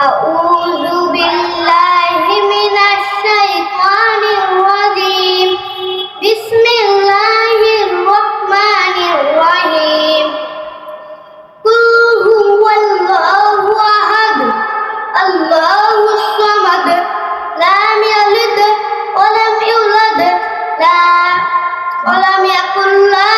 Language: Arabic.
أعوذ بالله من الشيطان الرجيم. بسم الله الرحمن الرحيم. قل هو الله الله الصمد. لم يلد ولم يولد. لا. ولم يكن له